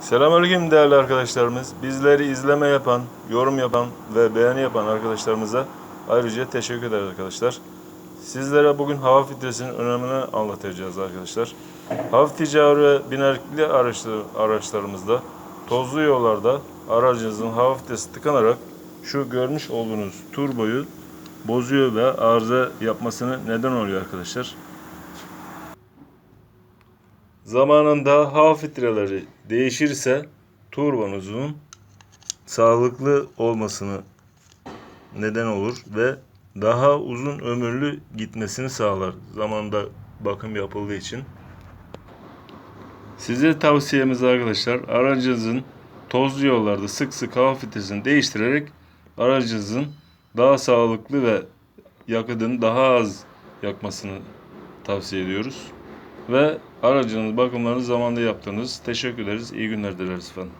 Selamünaleyküm değerli arkadaşlarımız. Bizleri izleme yapan, yorum yapan ve beğeni yapan arkadaşlarımıza ayrıca teşekkür ederiz arkadaşlar. Sizlere bugün hava filtresinin önemini anlatacağız arkadaşlar. Hava ticari ve binerlikli araçlar, araçlarımızda tozlu yollarda aracınızın hava filtresi tıkanarak şu görmüş olduğunuz turboyu bozuyor ve arıza yapmasını neden oluyor arkadaşlar. Zamanında hava filtreleri değişirse turbonuzun sağlıklı olmasını neden olur ve daha uzun ömürlü gitmesini sağlar zamanda bakım yapıldığı için. Size tavsiyemiz arkadaşlar aracınızın tozlu yollarda sık sık hava filtresini değiştirerek aracınızın daha sağlıklı ve yakıtın daha az yakmasını tavsiye ediyoruz. Ve aracınız bakımlarını zamanında yaptığınız teşekkür ederiz. İyi günler dileriz efendim.